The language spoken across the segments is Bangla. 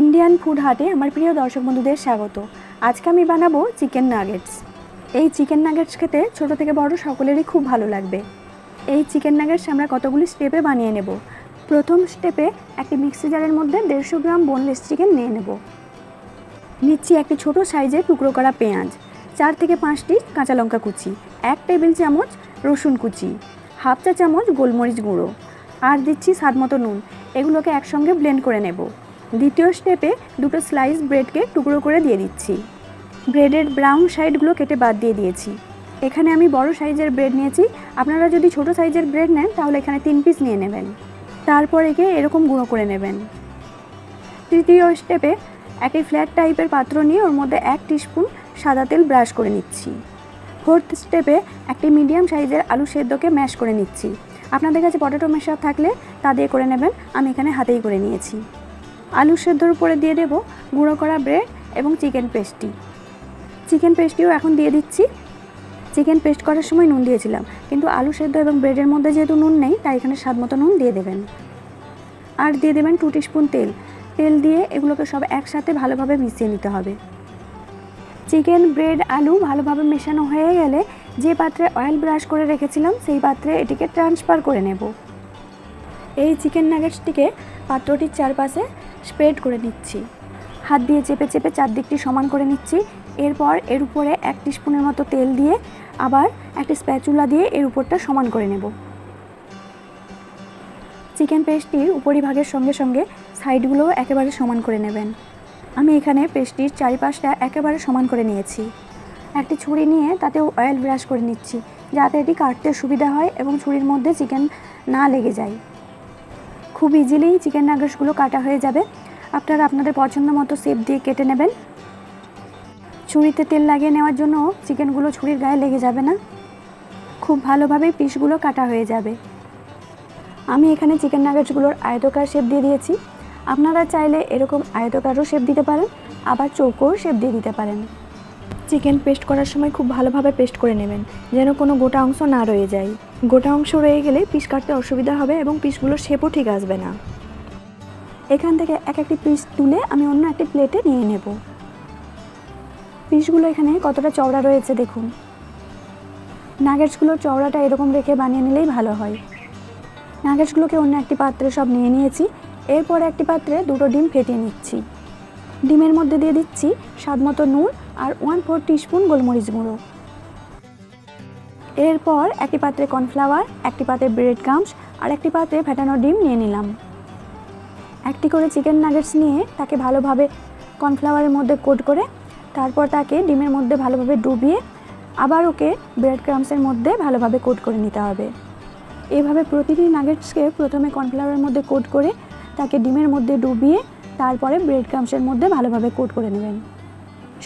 ইন্ডিয়ান ফুড হাটে আমার প্রিয় দর্শক বন্ধুদের স্বাগত। আজকে আমি বানাবো চিকেন নাগেটস এই চিকেন নাগেটস খেতে ছোট থেকে বড় সকলেরই খুব ভালো লাগবে। এই চিকেন নাগেটস আমরা কতগুলি স্টেপে বানিয়ে নেব? প্রথম স্টেপে একটি মিক্সি জারের মধ্যে দেড়শো গ্রাম বোনলেস চিকেন নিয়ে নেব। নিচ্ছি একটি ছোট সাইজের টুকরো করা পেঁয়াজ, চার থেকে পাঁচটি কাঁচা লঙ্কা কুচি, এক টেবিল চামচ রসুন কুচি, হাফ চা চামচ গোলমরিচ গুঁড়ো, আর দিচ্ছি স্বাদ মতো নুন। এগুলোকে একসঙ্গে ব্লেন্ড করে নেব। দ্বিতীয় স্টেপে দুটো স্লাইস ব্রেডকে টুকরো করে দিয়ে দিচ্ছি। ব্রেডের ব্রাউন সাইডগুলো কেটে বাদ দিয়ে দিয়েছি। এখানে আমি বড় সাইজের ব্রেড নিয়েছি। আপনারা যদি ছোট সাইজের ব্রেড নেন, তাহলে এখানে তিন পিস নিয়ে নেবেন। তারপর একে এরকম গুঁড়ো করে নেবেন। তৃতীয় স্টেপে একটি ফ্ল্যাট টাইপের পাত্র নিয়ে ওর মধ্যে এক টিস্পুন সাদা তেল ব্রাশ করে নিচ্ছি। ফোর্থ স্টেপে একটি মিডিয়াম সাইজের আলু সেদ্ধকে ম্যাশ করে নিচ্ছি। আপনাদের কাছে পটেটো ম্যাশার থাকলে তা দিয়ে করে নেবেন। আমি এখানে হাতেই করে নিয়েছি। আলু সেদ্ধর উপরে দিয়ে দেব গুঁড়ো করা ব্রেড এবং চিকেন পেস্টি চিকেন পেস্টিও এখন দিয়ে দিচ্ছি। চিকেন পেস্ট করার সময় নুন দিয়েছিলাম, কিন্তু আলু সেদ্ধ এবং ব্রেডের মধ্যে যেহেতু নুন নেই, তাই এখানে স্বাদ মতো নুন দিয়ে দেবেন। আর দিয়ে দেবেন টু স্পুন তেল। তেল দিয়ে এগুলোকে সব একসাথে ভালোভাবে মিশিয়ে নিতে হবে। চিকেন, ব্রেড, আলু ভালোভাবে মেশানো হয়ে গেলে যে পাত্রে অয়েল ব্রাশ করে রেখেছিলাম, সেই পাত্রে এটিকে ট্রান্সফার করে নেব। এই চিকেন নাগেটসটিকে পাত্রটির চারপাশে স্প্রেড করে নিচ্ছি হাত দিয়ে চেপে চেপে চারদিকটি সমান করে নিচ্ছি। এরপর এর উপরে এক স্পুনের মতো তেল দিয়ে আবার একটি স্প্যাচুলা দিয়ে এর উপরটা সমান করে নেব। চিকেন পেস্টটির উপরিভাগের সঙ্গে সঙ্গে সাইডগুলোও একেবারে সমান করে নেবেন। আমি এখানে পেস্টটির চারিপাশটা একেবারে সমান করে নিয়েছি। একটি ছুরি নিয়ে তাতেও অয়েল ব্রাশ করে নিচ্ছি, যাতে এটি কাটতে সুবিধা হয় এবং ছুরির মধ্যে চিকেন না লেগে যায়। খুব ইজিলি চিকেন নাগেটসগুলো কাটা হয়ে যাবে। আপনারা আপনাদের পছন্দ মতো শেপ দিয়ে কেটে নেবেন। ছুরিতে তেল লাগিয়ে নেওয়ার জন্য চিকেনগুলো ছুরির গায়ে লেগে যাবে না। খুব ভালোভাবে পিসগুলো কাটা হয়ে যাবে। আমি এখানে চিকেন নাগেটসগুলোর আয়তকার শেপ দিয়ে দিয়েছি। আপনারা চাইলে এরকম আয়তকারও শেপ দিতে পারেন, আবার চৌকোও শেপ দিয়ে দিতে পারেন। চিকেন পেস্ট করার সময় খুব ভালোভাবে পেস্ট করে নেবেন, যেন কোনো গোটা অংশ না রয়ে যায়। গোটা অংশ রয়ে গেলে পিস কাটতে অসুবিধা হবে এবং পিসগুলোর শেপও ঠিক আসবে না। এখান থেকে এক একটি পিস তুলে আমি অন্য একটি প্লেটে নিয়ে নেব। পিসগুলো এখানে কতটা চওড়া রয়েছে দেখুন। নাগেটসগুলোর চওড়াটা এরকম রেখে বানিয়ে নিলেই ভালো হয়। নাগেটসগুলোকে অন্য একটি পাত্রে সব নিয়ে নিয়েছি। এরপর একটি পাত্রে দুটো ডিম ফেটিয়ে নিচ্ছি। ডিমের মধ্যে দিয়ে দিচ্ছি স্বাদ মতো নুন আর ওয়ান ফোর টিস্পুন গোলমরিচ গুঁড়ো। এরপর একটি পাত্রে কর্নফ্লাওয়ার একটি পাত্রে ব্রেড ক্রামস আর একটি পাত্রে ফেটানো ডিম নিয়ে নিলাম। একটি করে চিকেন নাগেটস নিয়ে তাকে ভালোভাবে কর্নফ্লাওয়ারের মধ্যে কোট করে, তারপর তাকে ডিমের মধ্যে ভালোভাবে ডুবিয়ে আবার ওকে ব্রেড ক্রামসের মধ্যে ভালোভাবে কোট করে নিতে হবে। এভাবে প্রতিটি নাগেটসকে প্রথমে কর্নফ্লাওয়ারের মধ্যে কোট করে তাকে ডিমের মধ্যে ডুবিয়ে তারপরে ব্রেড ক্রামসের মধ্যে ভালোভাবে কোট করে নেবেন।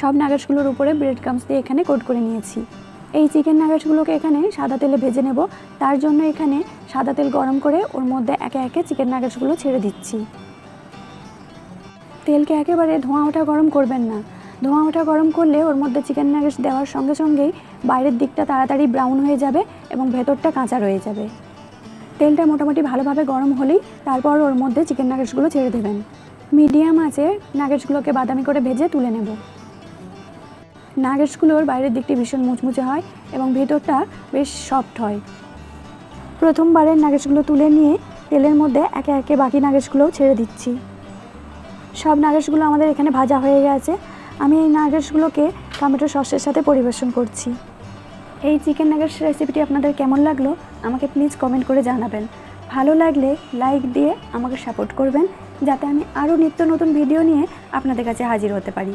সব নাগেটসগুলোর উপরে ব্রেড ক্রামস দিয়ে এখানে কোট করে নিয়েছি। এই চিকেন নাগেটসগুলোকে এখানে সাদা তেলে ভেজে নেব। তার জন্য এখানে সাদা তেল গরম করে ওর মধ্যে একে একে চিকেন নাগেটসগুলো ছেড়ে দিচ্ছি। তেলকে একেবারে ধোঁয়া ওঠা গরম করবেন না। ধোঁয়া ওঠা গরম করলে ওর মধ্যে চিকেন নাগেটস দেওয়ার সঙ্গে সঙ্গেই বাইরের দিকটা তাড়াতাড়ি ব্রাউন হয়ে যাবে এবং ভেতরটা কাঁচা রয়ে যাবে। তেলটা মোটামুটি ভালোভাবে গরম হলেই তারপর ওর মধ্যে চিকেন নাগেটসগুলো ছেড়ে দেবেন। মিডিয়াম আছে নাগেটসগুলোকে বাদামি করে ভেজে তুলে নেব। নাগেটসগুলোর বাইরের দিকটি ভীষণ মুচমুচে হয় এবং ভেতরটা বেশ সফট হয়। প্রথমবারের নাগেটসগুলো তুলে নিয়ে তেলের মধ্যে একে একে বাকি নাগেটসগুলোও ছেড়ে দিচ্ছি। সব নাগেটসগুলো আমাদের এখানে ভাজা হয়ে গেছে। আমি এই নাগেটসগুলোকে টমেটো সসের সাথে পরিবেশন করছি। এই চিকেন নাগেটস রেসিপিটি আপনাদের কেমন লাগল আমাকে প্লিজ কমেন্ট করে জানাবেন। ভালো লাগলে লাইক দিয়ে আমাকে সাপোর্ট করবেন, যাতে আমি আরও নিত্য নতুন ভিডিও নিয়ে আপনাদের কাছে হাজির হতে পারি।